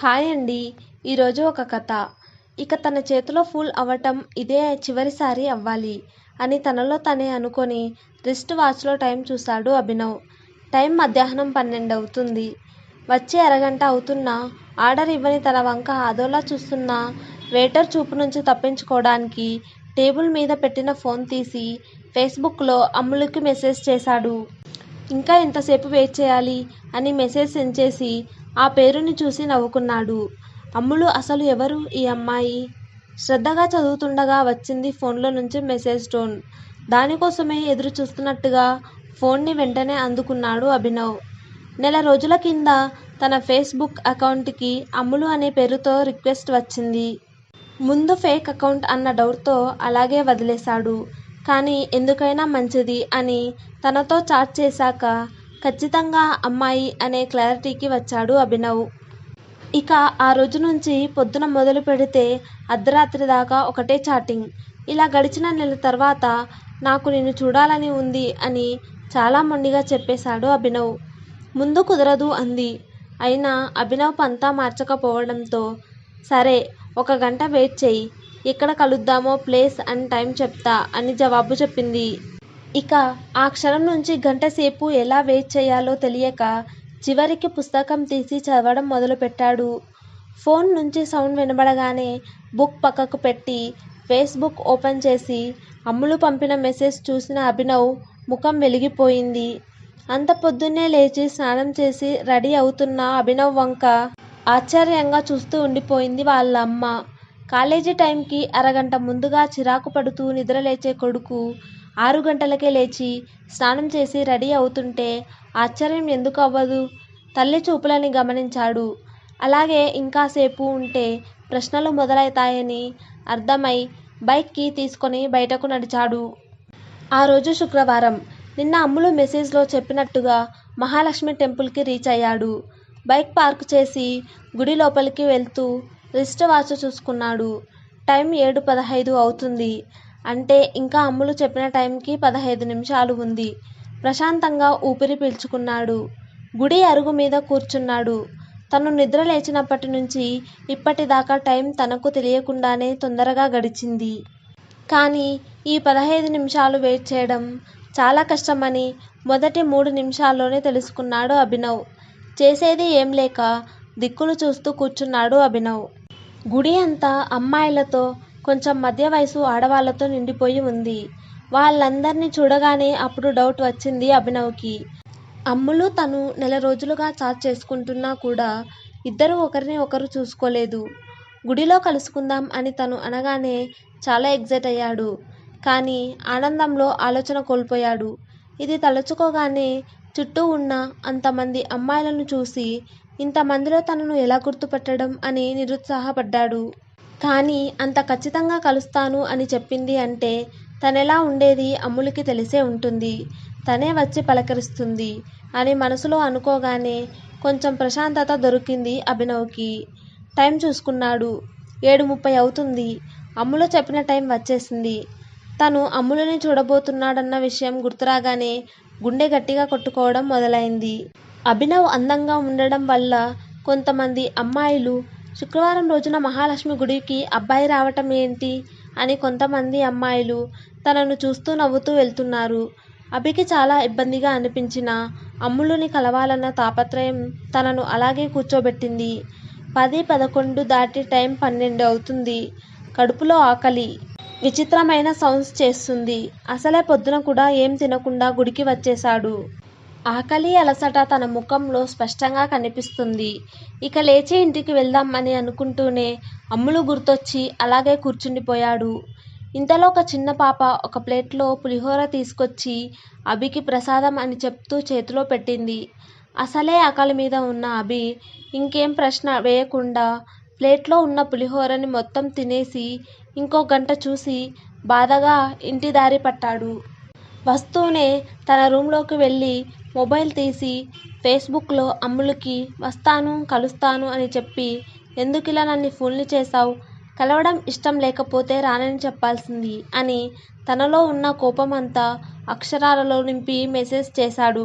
Hi అండి ఈరోజు ఒక కథ. ఇక తన చేతిలో ఫుల్ అవ్వటం ఇదే చివరిసారి అవ్వాలి అని తనలో తనే అనుకొని రిస్ట్ వాచ్లో టైం చూశాడు అభినవ్. టైం మధ్యాహ్నం పన్నెండు అవుతుంది వచ్చి అరగంట అవుతున్నా ఆర్డర్ ఇవ్వని తన వంక అదోలా చూస్తున్న వెయిటర్ చూపు నుంచి తప్పించుకోవడానికి టేబుల్ మీద పెట్టిన ఫోన్ తీసి ఫేస్బుక్లో అమ్ములకి మెసేజ్ చేశాడు. ఇంకా ఎంతసేపు వెయిట్ చేయాలి అని మెసేజ్ సెండ్ చేసి ఆ పేరుని చూసి నవ్వుకున్నాడు. అమ్ములు అసలు ఎవరు ఈ అమ్మాయి? శ్రద్ధగా చదువుతుండగా వచ్చింది ఫోన్లో నుంచి మెసేజ్ టోన్. దానికోసమే ఎదురు చూస్తున్నట్టుగా ఫోన్ని వెంటనే అందుకున్నాడు అభినవ్. నెల రోజుల కింద తన ఫేస్బుక్ అకౌంట్కి అమ్ములు అనే పేరుతో రిక్వెస్ట్ వచ్చింది. ముందు ఫేక్ అకౌంట్ అన్న డౌట్తో అలాగే వదిలేశాడు. కానీ ఎందుకైనా మంచిది అని తనతో చాట్ చేశాక ఖచ్చితంగా అమ్మాయి అనే క్లారిటీకి వచ్చాడు అభినవ్. ఇక ఆ రోజు నుంచి పొద్దున మొదలు పెడితే అర్ధరాత్రి దాకా ఒకటే చాటింగ్. ఇలా గడిచిన నెల తర్వాత నాకు నిన్ను చూడాలని ఉంది అని చాలా మొండిగా చెప్పేశాడు అభినవ్. ముందు కుదరదు అంది. అయినా అభినవ్ పంతా మార్చకపోవడంతో సరే ఒక గంట వెయిట్ చేయి. ఎక్కడ కలుద్దామో ప్లేస్ అండ్ టైం చెప్తా అని జవాబు చెప్పింది. ఇక ఆ క్షణం నుంచి గంటసేపు ఎలా వెయిట్ చేయాలో తెలియక చివరికి పుస్తకం తీసి చదవడం మొదలుపెట్టాడు. ఫోన్ నుంచి సౌండ్ వినబడగానే బుక్ పక్కకు పెట్టి ఫేస్బుక్ ఓపెన్ చేసి అమ్ములు పంపిన మెసేజ్ చూసిన అభినవ్ ముఖం వెలిగిపోయింది. అంత పొద్దున్నే లేచి స్నానం చేసి రెడీ అవుతున్న అభినవ్ వంక ఆశ్చర్యంగా చూస్తూ ఉండిపోయింది వాళ్ళ అమ్మ కాలేజీ టైంకి అరగంట ముందుగా చిరాకు పడుతూ నిద్రలేచే కొడుకు ఆరు గంటలకే లేచి స్నానం చేసి రెడీ అవుతుంటే ఆశ్చర్యం ఎందుకు అవ్వదు? తల్లి చూపులని గమనించాడు. అలాగే ఇంకాసేపు ఉంటే ప్రశ్నలు మొదలవుతాయని అర్థమై బైక్కి తీసుకొని బయటకు నడిచాడు. ఆ రోజు శుక్రవారం. నిన్న అమ్ములు మెసేజ్లో చెప్పినట్టుగా మహాలక్ష్మి టెంపుల్కి రీచ్ అయ్యాడు. బైక్ పార్క్ చేసి గుడి లోపలికి వెళ్తూ రిస్ట్ వాచ్ చూసుకున్నాడు. టైం ఏడు పదహైదు అవుతుంది. అంటే ఇంకా అమ్ములు చెప్పిన టైంకి పదహైదు నిమిషాలు ఉంది. ప్రశాంతంగా ఊపిరి పీల్చుకున్నాడు. గుడి అరుగు మీద కూర్చున్నాడు. తను నిద్ర లేచినప్పటి నుంచి ఇప్పటిదాకా టైం తనకు తెలియకుండానే తొందరగా గడిచింది. కానీ ఈ పదహైదు నిమిషాలు వెయిట్ చేయడం చాలా కష్టమని మొదటి మూడు నిమిషాల్లోనే తెలుసుకున్నాడు అభినవ్. చేసేది ఏం లేక దిక్కులు చూస్తూ కూర్చున్నాడు అభినవ్. గుడి అంతా అమ్మాయిలతో కొంచెం మధ్య వయసు ఆడవాళ్ళతో నిండిపోయి ఉంది. వాళ్ళందరినీ చూడగానే అప్పుడు డౌట్ వచ్చింది అభినవ్కి. అమ్ములు తను నెల రోజులుగా చాట్ చేసుకుంటున్నా కూడా ఇద్దరు ఒకరిని ఒకరు చూసుకోలేదు. గుడిలో కలుసుకుందాం అని తను అనగానే చాలా ఎగ్జైట్ అయ్యాడు. కానీ ఆనందంలో ఆలోచన కోల్పోయాడు. ఇది తలుచుకోగానే చుట్టూ ఉన్న అంతమంది అమ్మాయిలను చూసి ఇంతమందిలో తనను ఎలా గుర్తుపట్టడం అని నిరుత్సాహపడ్డాడు. కానీ అంత ఖచ్చితంగా కలుస్తాను అని చెప్పింది అంటే తనెలా ఉండేది అమ్ములకి తెలిసే ఉంటుంది. తనే వచ్చి పలకరిస్తుంది అని మనసులో అనుకోగానే కొంచెం ప్రశాంతత దొరికింది అభినవ్కి. టైం చూసుకున్నాడు. ఏడు ముప్పై అవుతుంది. అమ్ముల చెప్పిన టైం వచ్చేసింది. తను అమ్ములని చూడబోతున్నాడన్న విషయం గుర్తురాగానే గుండె గట్టిగా కొట్టుకోవడం మొదలైంది. అభినవ్ అందంగా ఉండడం వల్ల కొంతమంది అమ్మాయిలు శుక్రవారం రోజున మహాలక్ష్మి గుడికి అబ్బాయి రావటం ఏంటి? అని కొంతమంది అమ్మాయిలు తనను చూస్తూ నవ్వుతూ వెళ్తున్నారు. అభికి చాలా ఇబ్బందిగా అనిపించిన అమ్ములుని కలవాలన్న తాపత్రయం తనను అలాగే కూర్చోబెట్టింది. పది పదకొండు దాటి టైం పన్నెండు అవుతుంది. కడుపులో ఆకలి విచిత్రమైన సౌండ్స్ చేస్తుంది. అసలే పొద్దున కూడా ఏం తినకుండా గుడికి వచ్చేశాడు. ఆకలి అలసట తన ముఖంలో స్పష్టంగా కనిపిస్తుంది. ఇక లేచి ఇంటికి వెళ్దాం అని అనుకుంటూనే అమ్ములు గుర్తొచ్చి అలాగే కూర్చుండిపోయాడు. ఇంతలో ఒక చిన్న పాప ఒక ప్లేట్లో పులిహోర తీసుకొచ్చి అభికి ప్రసాదం అని చెప్తూ చేతిలో పెట్టింది. అసలే ఆకలి మీద ఉన్న అభి ఇంకేం ప్రశ్న వేయకుండా ప్లేట్లో ఉన్న పులిహోరని మొత్తం తినేసి ఇంకో గంట చూసి బాధగా ఇంటి దారి పట్టాడు. వస్తూనే తన రూంలోకి వెళ్ళి మొబైల్ తీసి ఫేస్బుక్లో అమ్ములకి వస్తాను కలుస్తాను అని చెప్పి ఎందుకిలా నన్ను ఫోన్లు చేశావు? కలవడం ఇష్టం లేకపోతే రానని చెప్పాల్సింది అని తనలో ఉన్న కోపమంతా అక్షరాలలో నింపి మెసేజ్ చేశాడు.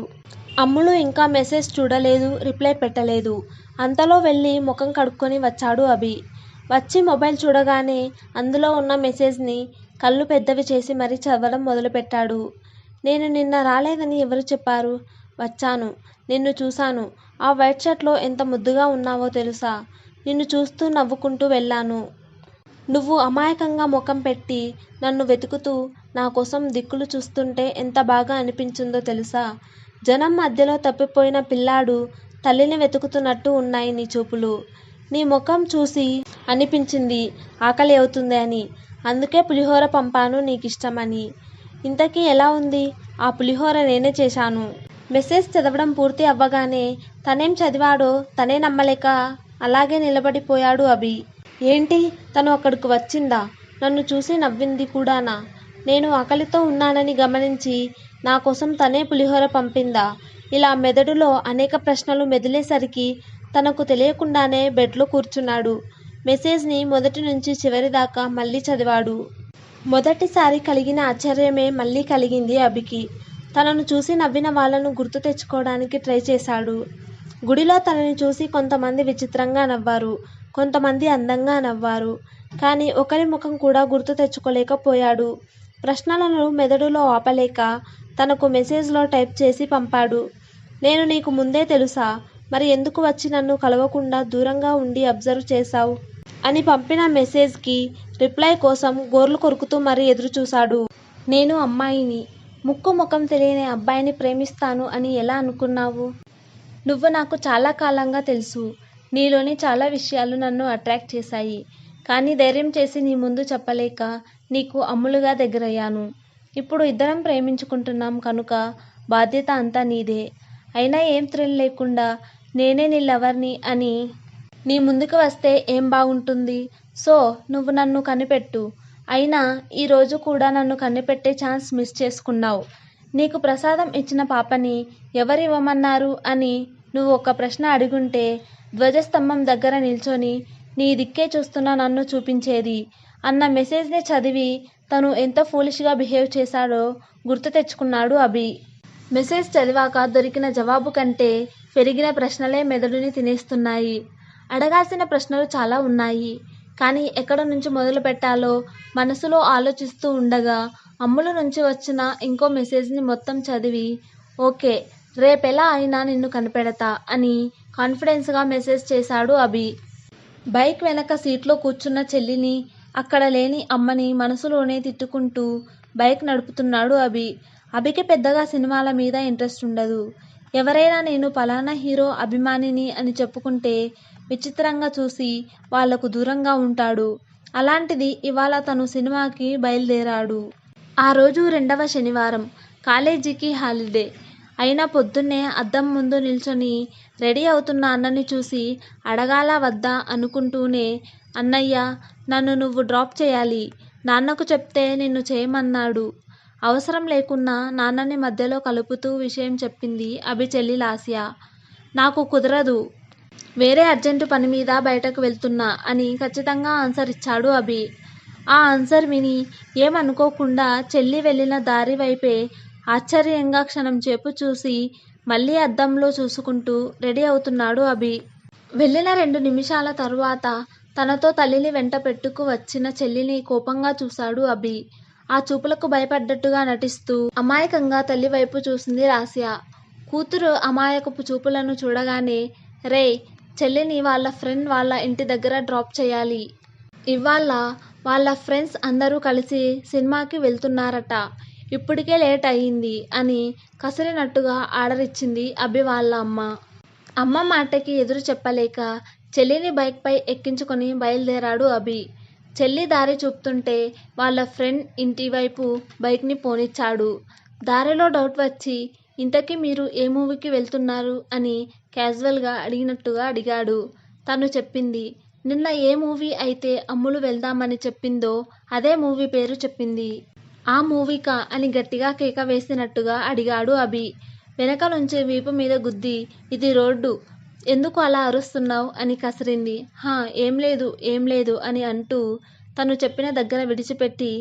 అమ్ములు ఇంకా మెసేజ్ చూడలేదు రిప్లై పెట్టలేదు. అంతలో వెళ్ళి ముఖం కడుక్కొని వచ్చాడు అభి. వచ్చి మొబైల్ చూడగానే అందులో ఉన్న మెసేజ్ని కళ్ళు పెద్దవి చేసి మరీ చదవడం మొదలుపెట్టాడు. నేను నిన్న రాలేదని ఎవరు చెప్పారు? వచ్చాను. నిన్ను చూశాను. ఆ వైట్ షర్ట్లో ఎంత ముద్దుగా ఉన్నావో తెలుసా? నిన్ను చూస్తూ నవ్వుకుంటూ వెళ్ళాను. నువ్వు అమాయకంగా ముఖం పెట్టి నన్ను వెతుకుతూ నా కోసం దిక్కులు చూస్తుంటే ఎంత బాగా అనిపించిందో తెలుసా? జనం మధ్యలో తప్పిపోయిన పిల్లాడు తల్లిని వెతుకుతున్నట్టు ఉన్నాయి నీ చూపులు. నీ ముఖం చూసి అనిపించింది ఆకలి అవుతుంది అని. అందుకే పులిహోర పంపాను నీకిష్టమని. ఇంతకీ ఎలా ఉంది? ఆ పులిహోర నేనే చేశాను. మెసేజ్ చదవడం పూర్తి అవ్వగానే తనేం చదివాడో తనే నమ్మలేక అలాగే నిలబడిపోయాడు అభి. ఏంటి? తను అక్కడికి వచ్చిందా? నన్ను చూసి నవ్వింది కూడానా? నేను ఆకలితో ఉన్నానని గమనించి నా కోసం తనే పులిహోర పంపిందా? ఇలా మెదడులో అనేక ప్రశ్నలు మెదిలేసరికి తనకు తెలియకుండానే బెడ్లో కూర్చున్నాడు. మెసేజ్ని మొదటి నుంచి చివరి దాకా మళ్ళీ చదివాడు. మొదటిసారి కలిగిన ఆశ్చర్యమే మళ్ళీ కలిగింది అభికి. తనను చూసి నవ్విన వాళ్ళను గుర్తు తెచ్చుకోవడానికి ట్రై చేశాడు. గుడిలో తనని చూసి కొంతమంది విచిత్రంగా నవ్వారు. కొంతమంది అందంగా నవ్వారు. కానీ ఒకరి ముఖం కూడా గుర్తు తెచ్చుకోలేకపోయాడు. ప్రశ్నలను మెదడులో ఆపలేక తనకు మెసేజ్లో టైప్ చేసి పంపాడు. నేను నీకు ముందే తెలుసా? మరి ఎందుకు వచ్చి నన్ను కలవకుండా దూరంగా ఉండి అబ్జర్వ్ చేశావు? అని పంపిన మెసేజ్కి రిప్లై కోసం గోర్లు కొరుకుతూ మరీ ఎదురుచూశాడు. నేను అమ్మాయిని. ముక్కు ముఖం తెలియని అబ్బాయిని ప్రేమిస్తాను అని ఎలా అనుకున్నావు? నువ్వు నాకు చాలా కాలంగా తెలుసు. నీలోని చాలా విషయాలు నన్ను అట్రాక్ట్ చేశాయి. కానీ ధైర్యం చేసి నీ ముందు చెప్పలేక నీకు అమ్ములుగా దగ్గరయ్యాను. ఇప్పుడు ఇద్దరం ప్రేమించుకుంటున్నాం కనుక బాధ్యత అంతా నీదే. అయినా ఏం థ్రిల్ లేకుండా నేనే నీ లవర్ని అని నీ ముందుకు వస్తే ఏం బాగుంటుంది? సో నువ్వు నన్ను కనిపెట్టు. అయినా ఈరోజు కూడా నన్ను కనిపెట్టే ఛాన్స్ మిస్ చేసుకున్నావు. నీకు ప్రసాదం ఇచ్చిన పాపని ఎవరు ఇవ్వమన్నారు అని నువ్వు ఒక ప్రశ్న అడుగుంటే ధ్వజస్తంభం దగ్గర నిల్చొని నీ దిక్కే చూస్తున్న నన్ను చూపించేది. అన్న మెసేజ్ని చదివి తను ఎంత ఫూలిష్గా బిహేవ్ చేశాడో గుర్తు తెచ్చుకున్నాడు అభి. మెసేజ్ చదివాక దొరికిన జవాబు కంటే పెరిగిన ప్రశ్నలే మెదడుని తినేస్తున్నాయి. అడగాల్సిన ప్రశ్నలు చాలా ఉన్నాయి. కానీ ఎక్కడ నుంచి మొదలు పెట్టాలో మనసులో ఆలోచిస్తూ ఉండగా అమ్ముల నుంచి వచ్చిన ఇంకో మెసేజ్ని మొత్తం చదివి ఓకే రేపెలా అయినా నిన్ను కనిపెడతా అని కాన్ఫిడెన్స్గా మెసేజ్ చేశాడు అభి. బైక్ వెనక సీట్లో కూర్చున్న చెల్లిని అక్కడ లేని అమ్మని మనసులోనే తిట్టుకుంటూ బైక్ నడుపుతున్నాడు అభి. అభికి పెద్దగా సినిమాల మీద ఇంట్రెస్ట్ ఉండదు. ఎవరైనా నేను పలానా హీరో అభిమానిని అని చెప్పుకుంటే విచిత్రంగా చూసి వాళ్ళకు దూరంగా ఉంటాడు. అలాంటిది ఇవాళ తను సినిమాకి బయలుదేరాడు. ఆ రోజు రెండవ శనివారం కాలేజీకి హాలిడే. అయినా పొద్దున్నే అద్దం ముందు నిల్చొని రెడీ అవుతున్న అన్నని చూసి అడగాల వద్దా అనుకుంటూనే అన్నయ్య నన్ను నువ్వు డ్రాప్ చేయాలి. నాన్నకు చెప్తే నిన్ను చేయమన్నాడు. అవసరం లేకున్నా నాన్నని మధ్యలో కలుపుతూ విషయం చెప్పింది అభి చెల్లి లాస్య. నాకు కుదరదు. వేరే అర్జెంటు పని మీద బయటకు వెళ్తున్నా అని ఖచ్చితంగా ఆన్సర్ ఇచ్చాడు అభి. ఆ ఆన్సర్ విని ఏమనుకోకుండా చెల్లి వెళ్ళిన దారి వైపే ఆశ్చర్యంగా క్షణం చేపు చూసి మళ్ళీ అద్దంలో చూసుకుంటూ రెడీ అవుతున్నాడు అభి. వెళ్ళిన రెండు నిమిషాల తరువాత తనతో తల్లిని వెంట పెట్టుకు వచ్చిన చెల్లిని కోపంగా చూశాడు అభి. ఆ చూపులకు భయపడ్డట్టుగా నటిస్తూ అమాయకంగా తల్లి వైపు చూసింది రాసియా కూతురు అమాయకపు చూపులను చూడగానే రే చెల్లిని వాళ్ళ ఫ్రెండ్ వాళ్ళ ఇంటి దగ్గర డ్రాప్ చేయాలి. ఇవాళ వాళ్ళ ఫ్రెండ్స్ అందరూ కలిసి సినిమాకి వెళ్తున్నారట. ఇప్పటికే లేట్ అయ్యింది అని కసిరినట్టుగా ఆర్డర్ ఇచ్చింది అభి వాళ్ళ అమ్మ. అమ్మ మాటకి ఎదురు చెప్పలేక చెల్లిని బైక్పై ఎక్కించుకొని బయలుదేరాడు అభి. చెల్లి దారి చూపుతుంటే వాళ్ళ ఫ్రెండ్ ఇంటి వైపు బైక్ని పోనిచ్చాడు. దారిలో డౌట్ వచ్చి ఇంతకీ మీరు ఏ మూవీకి వెళ్తున్నారు అని క్యాజువల్గా అడిగినట్టుగా అడిగాడు. తను చెప్పింది నిన్న ఏ మూవీ అయితే అమ్ములు వెళ్దామని చెప్పిందో అదే మూవీ పేరు చెప్పింది. ఆ మూవీకా? అని గట్టిగా కేక వేసినట్టుగా అడిగాడు అభి. వెనక నుంచి వీపు మీద గుద్ది ఇది రోడ్డు. ఎందుకు అలా అరుస్తున్నావు? అని కసిరింది. హా ఏం లేదు ఏం లేదు అని అంటూ తను చెప్పిన దగ్గర విడిచిపెట్టి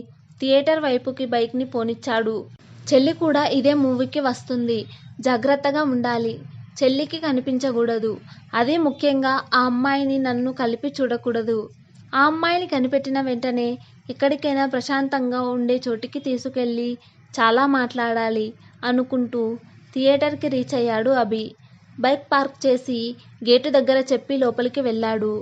థియేటర్ వైపుకి బైక్ని పోనిచ్చాడు. చెల్లి కూడా ఇదే మూవీకి వస్తుంది. జాగ్రత్తగా ఉండాలి. చెల్లికి కనిపించకూడదు. అదే ముఖ్యంగా ఆ అమ్మాయిని నన్ను కలిపి చూడకూడదు. ఆ అమ్మాయిని కనిపెట్టిన వెంటనే ఎక్కడికైనా ప్రశాంతంగా ఉండే చోటికి తీసుకెళ్ళి చాలా మాట్లాడాలి అనుకుంటూ థియేటర్కి రీచ్ అయ్యాడు అభి. బైక్ పార్క్ చేసి గేటు దగ్గర చెప్పి లోపలికి వెళ్ళాడు.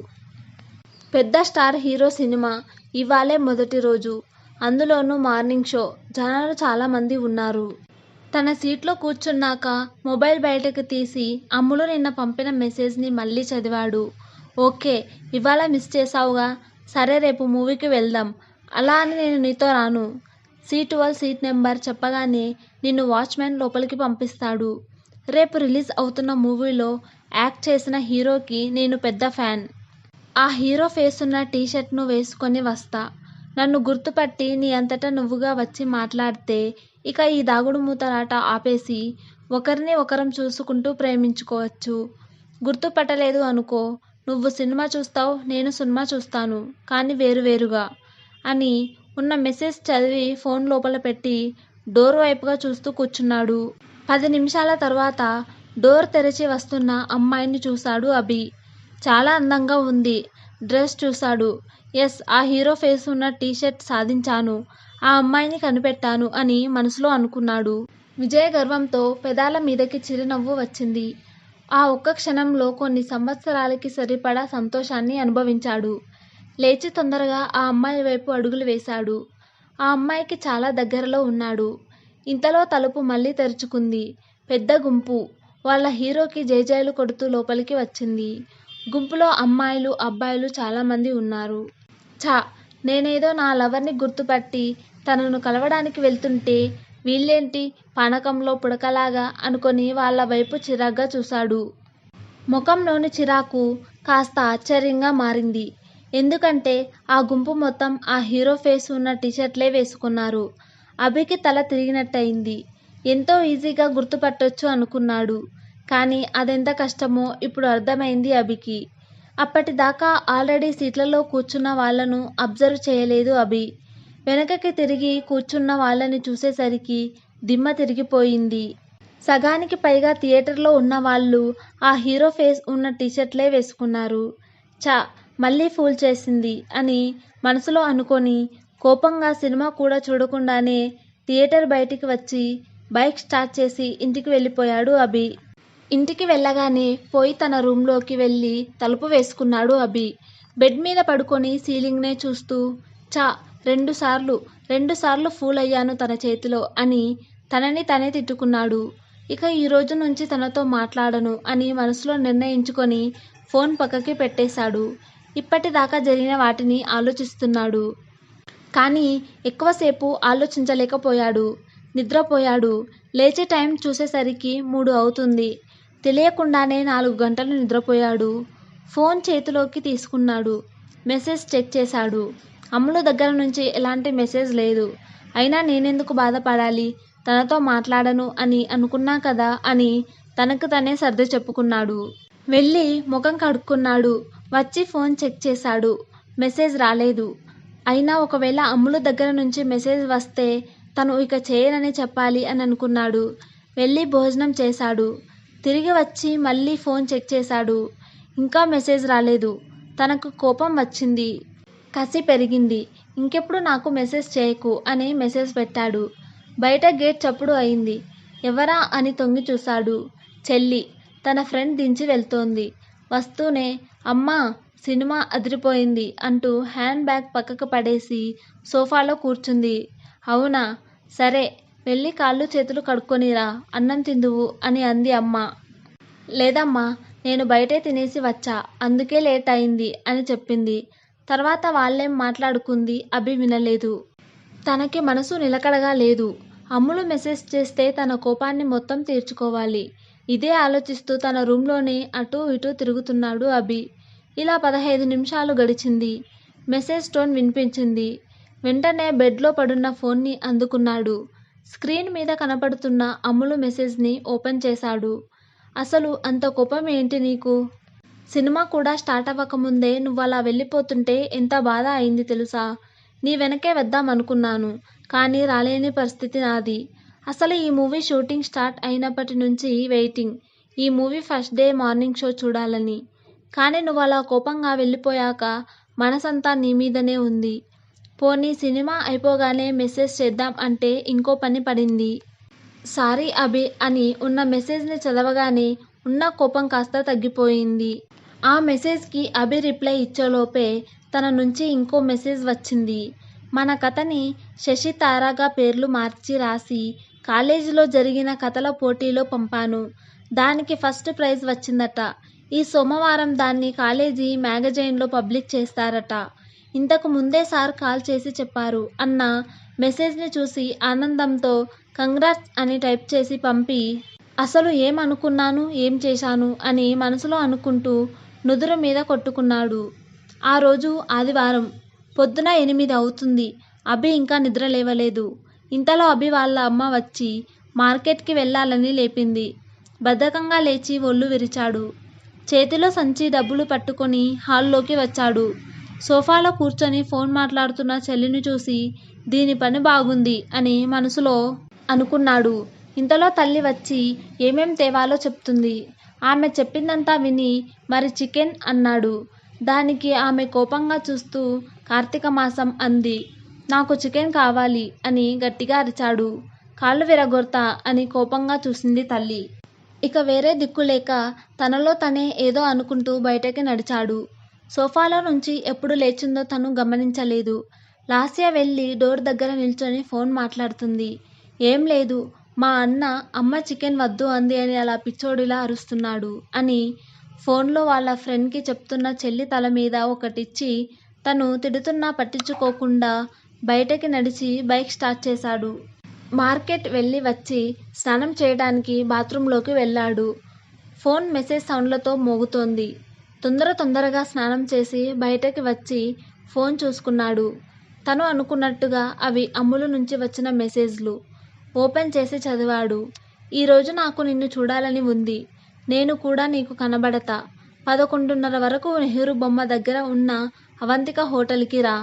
పెద్ద స్టార్ హీరో సినిమా ఇవాళే మొదటి రోజు. అందులోనూ మార్నింగ్ షో. జనాలు చాలామంది ఉన్నారు. తన సీట్లో కూర్చున్నాక మొబైల్ బయటకు తీసి అమ్ములు నిన్న పంపిన మెసేజ్ని మళ్ళీ చదివాడు. ఓకే ఇవాళ మిస్ చేసావుగా సరే రేపు మూవీకి వెళ్దాం. అలా అని నేను నీతో రాను. సీ ట్వెల్వ్ సీట్ నెంబర్ చెప్పగానే నిన్ను వాచ్మెన్ లోపలికి పంపిస్తాడు. రేపు రిలీజ్ అవుతున్న మూవీలో యాక్ట్ చేసిన హీరోకి నేను పెద్ద ఫ్యాన్. ఆ హీరో ఫేస్ ఉన్న టీషర్ట్ను వేసుకొని వస్తా. నన్ను గుర్తుపట్టి నీ అంతటా నువ్వుగా వచ్చి మాట్లాడితే ఇక ఈ దాగుడు మూతలాట ఆపేసి ఒకరిని ఒకరం చూసుకుంటూ ప్రేమించుకోవచ్చు. గుర్తుపట్టలేదు అనుకో నువ్వు సినిమా చూస్తావు నేను సినిమా చూస్తాను కానీ వేరువేరుగా అని ఉన్న మెసేజ్ చదివి ఫోన్ లోపల పెట్టి డోర్ వైపుగా చూస్తూ కూర్చున్నాడు. పది నిమిషాల తర్వాత డోర్ తెరిచి వస్తున్న అమ్మాయిని చూశాడు అభి. చాలా అందంగా ఉంది. డ్రెస్ చూశాడు. ఎస్ ఆ హీరో ఫేస్ ఉన్న టీషర్ట్ సాధించాను. ఆ అమ్మాయిని కనిపెట్టాను అని మనసులో అనుకున్నాడు. విజయ గర్వంతో పెదాల మీదకి చిరునవ్వు వచ్చింది. ఆ ఒక్క క్షణంలో కొన్ని సంవత్సరాలకి సరిపడా సంతోషాన్ని అనుభవించాడు. లేచి తొందరగా ఆ అమ్మాయి వైపు అడుగులు వేశాడు. ఆ అమ్మాయికి చాలా దగ్గరలో ఉన్నాడు. ఇంతలో తలుపు మళ్ళీ తెరుచుకుంది. పెద్ద గుంపు. వాళ్ళ హీరోకి జైజాయిలు కొడుతూ లోపలికి వచ్చింది. గుంపులో అమ్మాయిలు అబ్బాయిలు చాలామంది ఉన్నారు. ఛా నేనేదో నా లవర్ని గుర్తుపట్టి తనను కలవడానికి వెళ్తుంటే వీళ్ళేంటి పానకంలో పుడకలాగా అనుకొని వాళ్ళ వైపు చిరాగ్గా చూశాడు. ముఖంలోని చిరాకు కాస్త ఆశ్చర్యంగా మారింది. ఎందుకంటే ఆ గుంపు మొత్తం ఆ హీరో ఫేస్ ఉన్న టీషర్ట్లే వేసుకున్నారు. అభికి తల తిరిగినట్టయింది. ఎంతో ఈజీగా గుర్తుపట్టొచ్చు అనుకున్నాడు. కానీ అదెంత కష్టమో ఇప్పుడు అర్థమైంది అభికి. అప్పటిదాకా ఆల్రెడీ సీట్లలో కూర్చున్న వాళ్ళను అబ్జర్వ్ చేయలేదు అభి. వెనకకి తిరిగి కూర్చున్న వాళ్ళని చూసేసరికి దిమ్మ తిరిగిపోయింది. సగానికి పైగా థియేటర్లో ఉన్న వాళ్ళు ఆ హీరో ఫేస్ ఉన్న టీషర్ట్లే వేసుకున్నారు. చా మళ్ళీ ఫూల్ చేసింది అని మనసులో అనుకొని కోపంగా సినిమా కూడా చూడకుండానే థియేటర్ బయటికి వచ్చి బైక్ స్టార్ట్ చేసి ఇంటికి వెళ్ళిపోయాడు అభి. ఇంటికి వెళ్ళగానే పోయి తన రూమ్లోకి వెళ్ళి తలుపు వేసుకున్నాడు అభి. బెడ్ మీద పడుకొని సీలింగ్నే చూస్తూ చా రెండుసార్లు రెండుసార్లు ఫూల్ అయ్యాను తన చేతిలో అని తనని తనే తిట్టుకున్నాడు. ఇక ఈ రోజు నుంచి తనతో మాట్లాడను అని మనసులో నిర్ణయించుకొని ఫోన్ పక్కకి పెట్టేశాడు. ఇప్పటిదాకా జరిగిన వాటిని ఆలోచిస్తున్నాడు. కానీ ఎక్కువసేపు ఆలోచించలేకపోయాడు. నిద్రపోయాడు. లేచే టైం చూసేసరికి మూడు అవుతుంది. తెలియకుండానే నాలుగు గంటలు నిద్రపోయాడు. ఫోన్ చేతిలోకి తీసుకున్నాడు. మెసేజ్ చెక్ చేశాడు. అమ్ముల దగ్గర నుంచి ఎలాంటి మెసేజ్ లేదు. అయినా నేనెందుకు బాధపడాలి? తనతో మాట్లాడను అని అనుకున్నా కదా అని తనకు తనే సర్ది చెప్పుకున్నాడు. వెళ్ళి ముఖం కడుక్కున్నాడు. వచ్చి ఫోన్ చెక్ చేశాడు. మెసేజ్ రాలేదు. అయినా ఒకవేళ అమ్ముల దగ్గర నుంచి మెసేజ్ వస్తే తను ఇక చేయనని చెప్పాలి అని అనుకున్నాడు. వెళ్ళి భోజనం చేశాడు. తిరిగి వచ్చి మళ్ళీ ఫోన్ చెక్ చేశాడు. ఇంకా మెసేజ్ రాలేదు. తనకు కోపం వచ్చింది. కసి పెరిగింది. ఇంకెప్పుడు నాకు మెసేజ్ చేయకు అని మెసేజ్ పెట్టాడు. బయట గేట్ చప్పుడు అయింది. ఎవరా అని తొంగి చూశాడు. చెల్లి తన ఫ్రెండ్ దించి వెళ్తోంది. వస్తూనే అమ్మా సినిమా అదిరిపోయింది అంటూ హ్యాండ్ బ్యాగ్ పక్కకు పడేసి సోఫాలో కూర్చుంది. అవునా? సరే వెళ్ళి కాళ్ళు చేతులు కడుక్కొనిరా అన్నం తిందువు అని అంది అమ్మ. లేదమ్మా నేను బయటే తినేసి వచ్చా అందుకే లేట్ అయింది అని చెప్పింది. తర్వాత వాళ్ళేం మాట్లాడుకుంది అభి వినలేదు. తనకి మనసు నిలకడగా లేదు. అమ్ములు మెసేజ్ చేస్తే తన కోపాన్ని మొత్తం తీర్చుకోవాలి. ఇదే ఆలోచిస్తూ తన రూమ్లోనే అటూ ఇటూ తిరుగుతున్నాడు అభి. ఇలా పదహైదు నిమిషాలు గడిచింది. మెసేజ్ టోన్ వినిపించింది. వెంటనే బెడ్లో పడున్న ఫోన్ని అందుకున్నాడు. స్క్రీన్ మీద కనపడుతున్న అమ్ములు మెసేజ్ని ఓపెన్ చేశాడు. అసలు అంత కోపం ఏంటి నీకు? సినిమా కూడా స్టార్ట్ అవ్వకముందే నువ్వు అలా వెళ్ళిపోతుంటే ఎంత బాధ అయింది తెలుసా? నీ వెనకే వద్దామనుకున్నాను కానీ రాలేని పరిస్థితి నాది. అసలు ఈ మూవీ షూటింగ్ స్టార్ట్ అయినప్పటి నుంచి వెయిటింగ్. ఈ movie first day morning show చూడాలని. కానీ నువ్వు అలా కోపంగా వెళ్ళిపోయాక మనసంతా నీ మీదనే ఉంది. పోనీ సినిమా అయిపోగానే మెసేజ్ చేద్దాం అంటే ఇంకో పని పడింది. సారీ అభి అని ఉన్న మెసేజ్ని చదవగానే ఉన్న కోపం కాస్త తగ్గిపోయింది. ఆ మెసేజ్కి అభి రిప్లై ఇచ్చేలోపే తన నుంచి ఇంకో మెసేజ్ వచ్చింది. మన కథని శశి తారాగా పేర్లు మార్చి రాసి కాలేజీలో జరిగిన కథల పోటీలో పంపాను. దానికి ఫస్ట్ ప్రైజ్ వచ్చిందట. ఈ సోమవారం దాన్ని కాలేజీ మ్యాగజైన్లో పబ్లిక్ చేస్తారట. ఇంతకు ముందే సార్ కాల్ చేసి చెప్పారు. అన్న మెసేజ్ని చూసి ఆనందంతో కంగ్రాట్స్ అని టైప్ చేసి పంపి అసలు ఏం అనుకున్నాను ఏం చేశాను? అని మనసులో అనుకుంటూ నుదురు మీద కొట్టుకున్నాడు. ఆ రోజు ఆదివారం పొద్దున ఎనిమిది అవుతుంది. అభి ఇంకా నిద్ర లేవలేదు. ఇంతలో అభి వాళ్ళ అమ్మ వచ్చి మార్కెట్కి వెళ్ళాలని లేపింది. బద్ధకంగా లేచి ఒళ్ళు విరిచాడు. చేతిలో సంచి డబ్బులు పట్టుకొని హాల్లోకి వచ్చాడు. సోఫాలో కూర్చొని ఫోన్ మాట్లాడుతున్న చెల్లిని చూసి దీని పని బాగుంది అని మనసులో అనుకున్నాడు. ఇంతలో తల్లి వచ్చి ఏమేం తేవాలో చెప్తుంది. ఆమె చెప్పిందంతా విని మరి చికెన్ అన్నాడు. దానికి ఆమె కోపంగా చూస్తూ కార్తీక మాసం అంది. నాకు చికెన్ కావాలి అని గట్టిగా అరిచాడు. కాళ్ళు విరగొడతా అని కోపంగా చూసింది తల్లి. ఇక వేరే దిక్కు లేక తనలో తనే ఏదో అనుకుంటూ బయటకి నడిచాడు. సోఫాలో నుంచి ఎప్పుడు లేచిందో తను గమనించలేదు. లాస్య వెళ్ళి డోర్ దగ్గర నిల్చొని ఫోన్ మాట్లాడుతుంది. ఏం లేదు మా అన్న అమ్మ చికెన్ వద్దు అంది అని అలా పిచ్చోడిలా అరుస్తున్నాడు అని ఫోన్లో వాళ్ళ ఫ్రెండ్కి చెప్తున్న చెల్లి తల మీద ఒకటిచ్చి తను తిడుతున్నా పట్టించుకోకుండా బయటకి నడిచి బైక్ స్టార్ట్ చేశాడు. మార్కెట్ వెళ్ళి వచ్చి స్నానం చేయడానికి బాత్రూంలోకి వెళ్ళాడు. ఫోన్ మెసేజ్ సౌండ్లతో మోగుతోంది. తొందర తొందరగా స్నానం చేసి బయటకి వచ్చి ఫోన్ చూసుకున్నాడు. తను అనుకున్నట్టుగా అవి అమ్ములు నుంచి వచ్చిన మెసేజ్లు. ఓపెన్ చేసి చదివాడు. ఈరోజు నాకు నిన్ను చూడాలని ఉంది. నేను కూడా నీకు కనబడతా. పదకొండున్నర వరకు నెహ్రూ బొమ్మ దగ్గర ఉన్న అవంతిక హోటల్కి రా.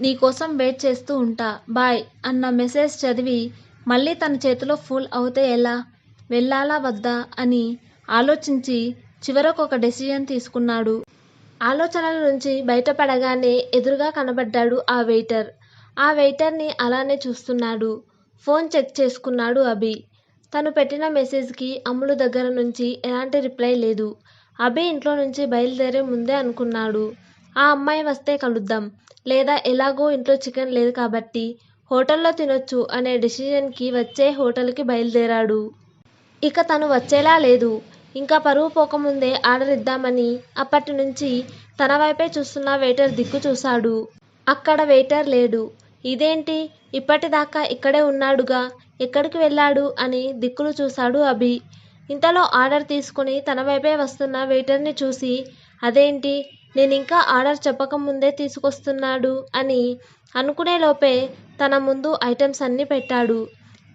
నీకోసం వెయిట్ చేస్తూ ఉంటా. బాయ్ అన్న మెసేజ్ చదివి మళ్ళీ తన చేతిలో ఫుల్ అవుతే ఎలా? వెళ్ళాలా వద్దా అని ఆలోచించి చివరకు ఒక డెసిజన్ తీసుకున్నాడు. ఆలోచనల నుంచి బయటపడగానే ఎదురుగా కనబడ్డాడు ఆ వెయిటర్ ఆ వెయిటర్ని అలానే చూస్తున్నాడు. ఫోన్ చెక్ చేసుకున్నాడు అభి. తను పెట్టిన మెసేజ్కి అమ్ములు దగ్గర నుంచి ఎలాంటి రిప్లై లేదు. అభి ఇంట్లో నుంచి బయలుదేరే ముందే అనుకున్నాడు. ఆ అమ్మాయి వస్తే కలుద్దాం. లేదా ఎలాగో ఇంట్లో చికెన్ లేదు కాబట్టి హోటల్లో తినొచ్చు అనే డెసిషన్కి వచ్చే హోటల్కి బయలుదేరాడు. ఇక తను వచ్చేలా లేదు. ఇంకా పరువు పోకముందే ఆర్డర్ ఇద్దామని అప్పటి నుంచి తన వైపే చూస్తున్న వెయిటర్ దిక్కు చూశాడు. అక్కడ వెయిటర్ లేడు. ఇదేంటి? ఇప్పటిదాకా ఇక్కడే ఉన్నాడుగా? ఎక్కడికి వెళ్ళాడు? అని దిక్కులు చూశాడు అభి. ఇంతలో ఆర్డర్ తీసుకుని తన వైపే వస్తున్న వెయిటర్ని చూసి అదేంటి? నేను ఇంకా ఆర్డర్ చెప్పకముందే తీసుకొస్తున్నాడు అని అనుకునే లోపే తన ముందు ఐటమ్స్ అన్నీ పెట్టాడు.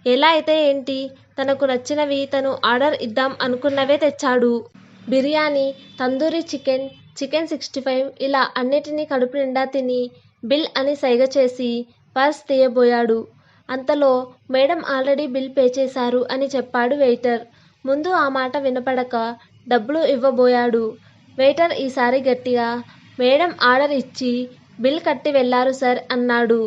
ఎలా అయితే ఏంటి? తనకు నచ్చినవి తను ఆర్డర్ ఇద్దాం అనుకున్నవే తెచ్చాడు. Biryani tandoori chicken chicken sixty five ఇలా అన్నిటినీ కడుపు నిండా తిని బిల్ అని సైగ చేసి పర్స్ తీయబోయాడు. అంతలో మేడం ఆల్రెడీ బిల్ పే చేశారు అని చెప్పాడు వెయిటర్. ముందు ఆ మాట వినపడక డబ్బులు ఇవ్వబోయాడు. వెయిటర్ ఈసారి గట్టిగా మేడం ఆర్డర్ ఇచ్చి బిల్ కట్టి వెళ్ళారు సార్ అన్నాడు.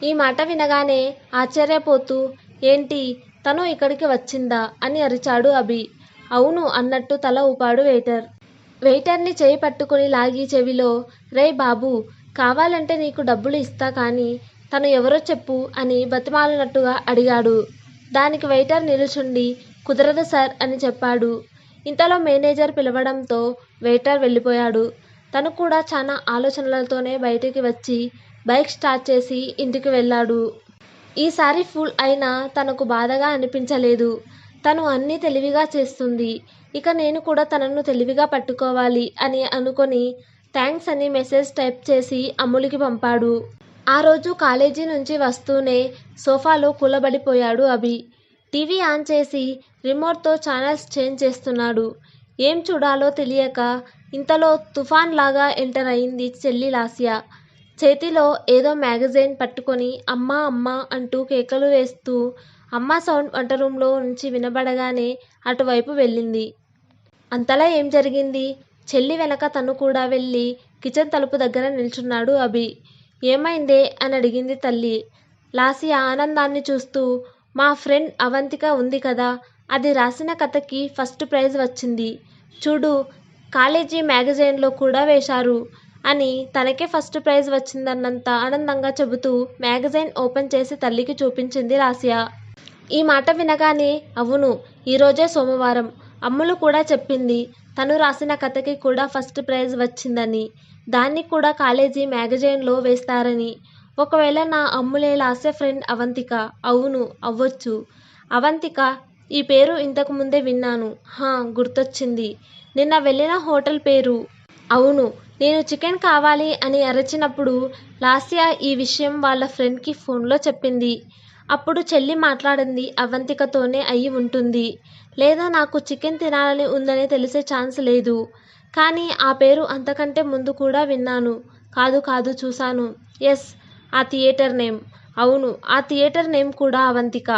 ఈ మాట వినగానే ఆశ్చర్యపోతూ ఏంటి తను ఇక్కడికి వచ్చిందా? అని అరిచాడు అభి. అవును అన్నట్టు తల ఊపాడు వెయిటర్ వెయిటర్ని చేయి పట్టుకుని లాగి చెవిలో రే బాబు కావాలంటే నీకు డబ్బులు ఇస్తా కానీ తను ఎవరో చెప్పు అని బతిమాలినట్టుగా అడిగాడు. దానికి వెయిటర్ నిలుచుండి కుదరదు సార్ అని చెప్పాడు. ఇంతలో మేనేజర్ పిలవడంతో వెయిటర్ వెళ్ళిపోయాడు. తను కూడా చాలా ఆలోచనలతోనే బయటికి వచ్చి బైక్ స్టార్ట్ చేసి ఇంటికి వెళ్ళాడు. ఈసారి ఫుల్ అయినా తనకు బాధగా అనిపించలేదు. తను అన్నీ తెలివిగా చేస్తుంది. ఇక నేను కూడా తనను తెలివిగా పట్టుకోవాలి అని అనుకొని థ్యాంక్స్ అని మెసేజ్ టైప్ చేసి అమ్ములికి పంపాడు. ఆ రోజు కాలేజీ నుంచి వస్తూనే సోఫాలో కూలబడిపోయాడు అభి. టీవీ ఆన్ చేసి రిమోట్తో ఛానల్స్ చేంజ్ చేస్తున్నాడు. ఏం చూడాలో తెలియక ఇంతలో తుఫాన్ లాగా ఎంటర్ అయింది చెల్లి లాసియా. చేతిలో ఏదో మ్యాగజైన్ పట్టుకొని అమ్మా అమ్మా అంటూ కేకలు వేస్తూ అమ్మ సౌండ్ వంట రూమ్లో నుంచి వినబడగానే అటువైపు వెళ్ళింది. అంతలా ఏం జరిగింది? చెల్లి వెనక తను కూడా వెళ్ళి కిచెన్ తలుపు దగ్గర నిల్చున్నాడు అభి. ఏమైందే? అని అడిగింది తల్లి. లాసి ఆనందాన్ని చూస్తూ మా ఫ్రెండ్ అవంతిక ఉంది కదా! అది రాసిన కథకి ఫస్ట్ ప్రైజ్ వచ్చింది. చూడు కాలేజీ మ్యాగజైన్లో కూడా వేశారు అని తనకే ఫస్ట్ ప్రైజ్ వచ్చిందన్నంత ఆనందంగా చెబుతూ మ్యాగజైన్ ఓపెన్ చేసి తల్లికి చూపించింది రాసియా ఈ మాట వినగానే అవును ఈరోజే సోమవారం. అమ్ములు కూడా చెప్పింది తను రాసిన కథకి కూడా ఫస్ట్ ప్రైజ్ వచ్చిందని. దాన్ని కూడా కాలేజీ మ్యాగజైన్లో వేస్తారని. ఒకవేళ నా అమ్ములే లాస్య ఫ్రెండ్ అవంతిక అవును అవ్వచ్చు అవంతిక ఈ పేరు ఇంతకు ముందే విన్నాను హా గుర్తొచ్చింది. నిన్న వెళ్ళిన హోటల్ పేరు. అవును నేను చికెన్ కావాలి అని అరచినప్పుడు లాస్య ఈ విషయం వాళ్ళ ఫ్రెండ్కి ఫోన్లో చెప్పింది. అప్పుడు చెల్లి మాట్లాడింది అవంతికతోనే అయి ఉంటుంది. లేదా నాకు చికెన్ తినాలని ఉందని తెలిసే ఛాన్స్ లేదు. కానీ ఆ పేరు అంతకంటే ముందు కూడా విన్నాను. కాదు కాదు చూశాను. ఎస్ ఆ థియేటర్ నేమ్. అవును ఆ థియేటర్ నేమ్ కూడా అవంతిక.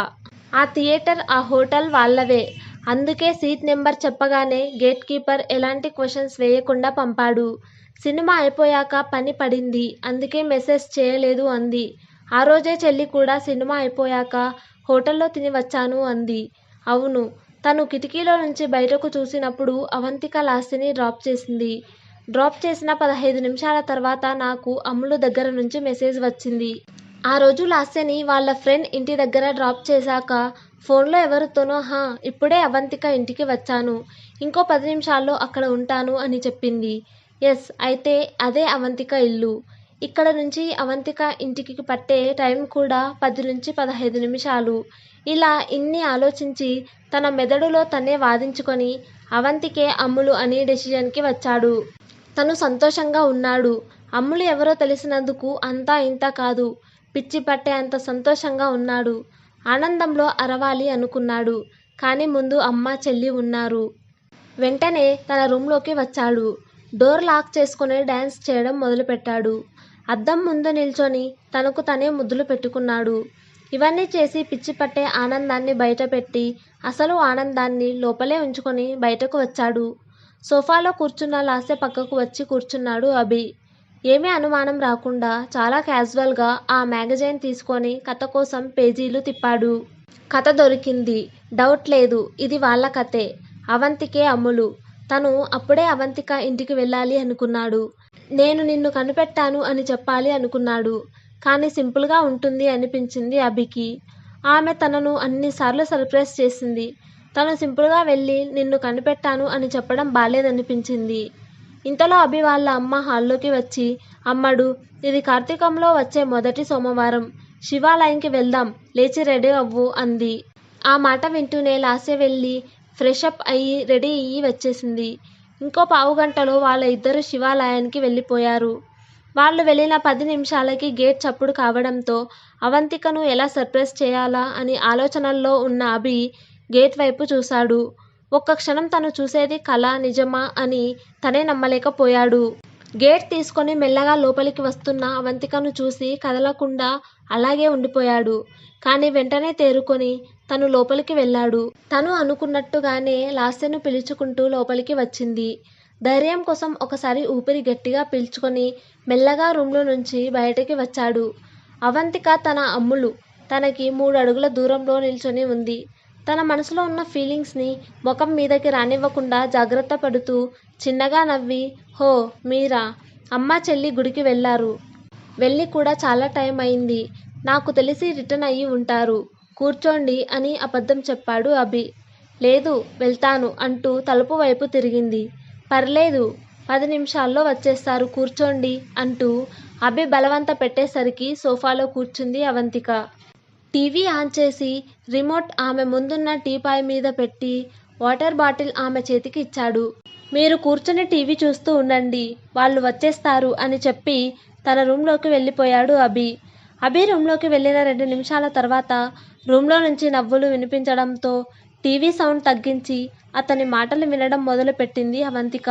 ఆ థియేటర్ ఆ హోటల్ వాళ్ళవే. అందుకే సీట్ నెంబర్ చెప్పగానే గేట్ కీపర్ ఎలాంటి క్వశ్చన్స్ వేయకుండా పంపాడు. సినిమా అయిపోయాక పని పడింది అందుకే మెసేజ్ చేయలేదు అంది. ఆ రోజే చెల్లి కూడా సినిమా అయిపోయాక హోటల్లో తిని వచ్చాను అంది. అవును తను కిటికీలో నుంచి బయటకు చూసినప్పుడు అవంతిక లాస్తిని డ్రాప్ చేసింది. డ్రాప్ చేసిన పదహైదు నిమిషాల తర్వాత నాకు అమ్ములు దగ్గర నుంచి మెసేజ్ వచ్చింది. ఆ రోజు లాస్యని వాళ్ళ ఫ్రెండ్ ఇంటి దగ్గర డ్రాప్ చేశాక ఫోన్లో ఎవరితోనో హా ఇప్పుడే అవంతిక ఇంటికి వచ్చాను. ఇంకో పది నిమిషాల్లో అక్కడ ఉంటాను అని చెప్పింది. ఎస్ అయితే అదే అవంతిక ఇల్లు. ఇక్కడ నుంచి అవంతిక ఇంటికి పట్టే టైం కూడా పది నుంచి పదహైదు నిమిషాలు. ఇలా ఇన్ని ఆలోచించి తన మెదడులో తనే వాదించుకొని అవంతికే అమ్ములు అని డెసిషన్కి వచ్చాడు. తను సంతోషంగా ఉన్నాడు. అమ్ములు ఎవరో తెలిసినందుకు అంతా ఇంత కాదు. పిచ్చి పట్టే అంత సంతోషంగా ఉన్నాడు. ఆనందంలో అరవాలి అనుకున్నాడు. కానీ ముందు అమ్మ చెల్లి ఉన్నారు. వెంటనే తన రూంలోకి వచ్చాడు. డోర్ లాక్ చేసుకొని డ్యాన్స్ చేయడం మొదలుపెట్టాడు. అద్దం ముందు నిల్చొని తనకు తనే ముద్దులు పెట్టుకున్నాడు. ఇవన్నీ చేసి పిచ్చిపట్టే ఆనందాన్ని బయటపెట్టి అసలు ఆనందాన్ని లోపలే ఉంచుకొని బయటకు వచ్చాడు. సోఫాలో కూర్చున్న లాస్య పక్కకు వచ్చి కూర్చున్నాడు అభి. ఏమీ అనుమానం రాకుండా చాలా క్యాజువల్గా ఆ మ్యాగజైన్ తీసుకొని కథ కోసం పేజీలు తిప్పాడు. కథ దొరికింది. డౌట్ లేదు ఇది వాళ్ళ కథే. అవంతికే అమ్ములు. తను అప్పుడే అవంతిక ఇంటికి వెళ్ళాలి అనుకున్నాడు. నేను నిన్ను కనిపెట్టాను అని చెప్పాలి అనుకున్నాడు. కానీ సింపుల్గా ఉంటుంది అనిపించింది అభికి. ఆమె తనను అన్నిసార్లు సర్ప్రైజ్ చేసింది. తను సింపుల్గా వెళ్ళి నిన్ను కనిపెట్టాను అని చెప్పడం బాలేదనిపించింది. ఇంతలో అభి వాళ్ళ అమ్మ హాల్లోకి వచ్చి అమ్మడు ఇది కార్తీకంలో వచ్చే మొదటి సోమవారం. శివాలయంకి వెళ్దాం లేచి రెడీ అవ్వు అంది. ఆ మాట వింటూనే లాస్య వెళ్ళి ఫ్రెషప్ అయ్యి రెడీ అయ్యి వచ్చేసింది. ఇంకో పావుగంటలో వాళ్ళ ఇద్దరు శివాలయానికి వెళ్ళిపోయారు. వాళ్ళు వెళ్ళిన పది నిమిషాలకి గేట్ చప్పుడు కావడంతో అవంతికను ఎలా సర్ప్రైజ్ చేయాలా అని ఆలోచనల్లో ఉన్న అభి గేట్ వైపు చూశాడు. ఒక్క క్షణం తను చూసేది కళ నిజమా అని తనే నమ్మలేకపోయాడు. గేట్ తీసుకొని మెల్లగా లోపలికి వస్తున్న అవంతికను చూసి కదలకుండా అలాగే ఉండిపోయాడు. కానీ వెంటనే తేరుకొని తను లోపలికి వెళ్ళాడు. తను అనుకున్నట్టుగానే లాస్యను పిలుచుకుంటూ లోపలికి వచ్చింది. ధైర్యం కోసం ఒకసారి ఊపిరి గట్టిగా పీల్చుకొని మెల్లగా రూమ్లో నుంచి బయటికి వచ్చాడు. అవంతిక తన అమ్ములు. తనకి మూడు అడుగుల దూరంలో నిల్చొని ఉంది. తన మనసులో ఉన్న ఫీలింగ్స్ని ముఖం మీదకి రానివ్వకుండా జాగ్రత్త పడుతూ చిన్నగా నవ్వి హో మీరా! అమ్మ చెల్లి గుడికి వెళ్ళారు. వెళ్ళి కూడా చాలా టైం అయింది. నాకు తెలిసి రిటర్న్ అయ్యి ఉంటారు. కూర్చోండి అని అబద్ధం చెప్పాడు అభి. లేదు వెళ్తాను అంటూ తలుపు వైపు తిరిగింది. పర్లేదు పది నిమిషాల్లో వచ్చేస్తారు కూర్చోండి అంటూ అభి బలవంత పెట్టేసరికి సోఫాలో కూర్చుంది అవంతిక. టీవీ ఆన్ చేసి రిమోట్ ఆమె ముందున్న టీపాయ్ మీద పెట్టి వాటర్ బాటిల్ ఆమె చేతికి ఇచ్చాడు. మీరు కూర్చుని టీవీ చూస్తూ ఉండండి. వాళ్ళు వచ్చేస్తారు అని చెప్పి తన రూంలోకి వెళ్ళిపోయాడు అభి. అభి రూంలోకి వెళ్ళిన రెండు నిమిషాల తర్వాత రూంలో నుంచి నవ్వులు వినిపించడంతో టీవీ సౌండ్ తగ్గించి అతని మాటలు వినడం మొదలుపెట్టింది అవంతిక.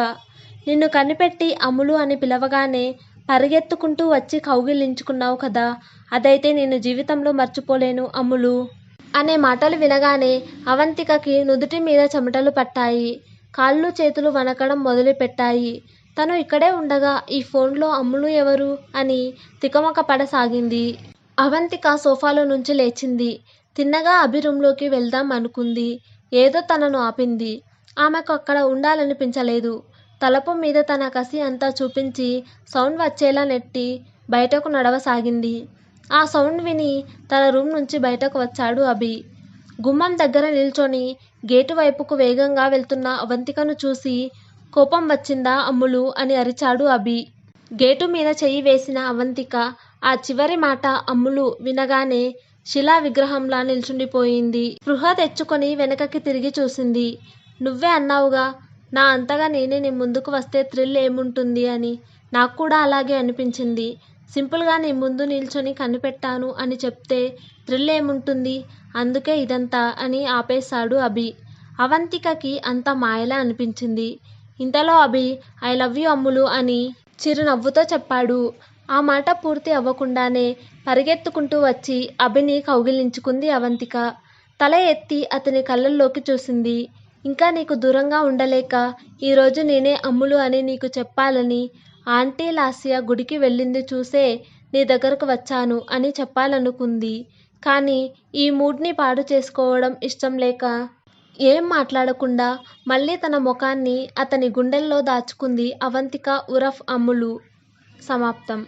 నిన్ను కనిపెట్టి అమ్ములు అని పిలవగానే పరిగెత్తుకుంటూ వచ్చి కౌగిలించుకున్నావు కదా అదైతే నేను జీవితంలో మర్చిపోలేను అమ్ములు అనే మాటలు వినగానే అవంతికకి నుదుటి మీద చెమటలు పట్టాయి. కాళ్ళు చేతులు వణకడం మొదలుపెట్టాయి. తను ఇక్కడే ఉండగా ఈ ఫోన్లో అమ్ములు ఎవరు? అని తికమక పడసాగింది. అవంతిక సోఫాలో నుంచి లేచింది. తిన్నగా అభి రూంలోకి వెళ్దాం అనుకుంది. ఏదో తనను ఆపింది. ఆమెకు అక్కడ ఉండాలనిపించలేదు. తలపు మీద తన కసి అంతా చూపించి సౌండ్ వచ్చేలా నెట్టి బయటకు నడవసాగింది. ఆ సౌండ్ విని తన రూమ్ నుంచి బయటకు వచ్చాడు అభి. గుమ్మం దగ్గర నిల్చొని గేటు వైపుకు వేగంగా వెళ్తున్న అవంతికను చూసి కోపం వచ్చిందా అమ్ములు అని అరిచాడు అభి. గేటు మీద చెయ్యి వేసిన అవంతిక ఆ చివరి మాట అమ్ములు వినగానే శిలా విగ్రహంలా నిల్చుండిపోయింది. స్పృహ తెచ్చుకొని వెనకకి తిరిగి చూసింది. నువ్వే అన్నావుగా నా అంతగా నేనే నీ ముందుకు వస్తే థ్రిల్ ఏముంటుంది అని. నాకు కూడా అలాగే అనిపించింది. సింపుల్గా నీ ముందు నిల్చొని కనిపెట్టాను అని చెప్తే థ్రిల్ ఏముంటుంది? అందుకే ఇదంతా అని ఆపేశాడు అభి. అవంతికకి అంత మాయలా అనిపించింది. ఇంతలో Abhi I love you Ammulu అని చిరునవ్వుతో చెప్పాడు. ఆ మాట పూర్తి అవ్వకుండానే పరిగెత్తుకుంటూ వచ్చి అభిని కౌగిలించుకుంది అవంతిక. తల ఎత్తి అతని కళ్ళల్లోకి చూసింది. ఇంకా నీకు దూరంగా ఉండలేక ఈరోజు నేనే అమ్ములు అని నీకు చెప్పాలని ఆంటీ లాస్య గుడికి వెళ్ళింది చూసే నీ దగ్గరకు వచ్చాను అని చెప్పాలనుకుంది. కానీ ఈ మూడ్ని పాడు చేసుకోవడం ఇష్టం లేక ఏం మాట్లాడకుండా మళ్ళీ తన ముఖాన్ని అతని గుండెల్లో దాచుకుంది అవంతిక ఉరఫ్ అమ్ములు. సమాప్తం.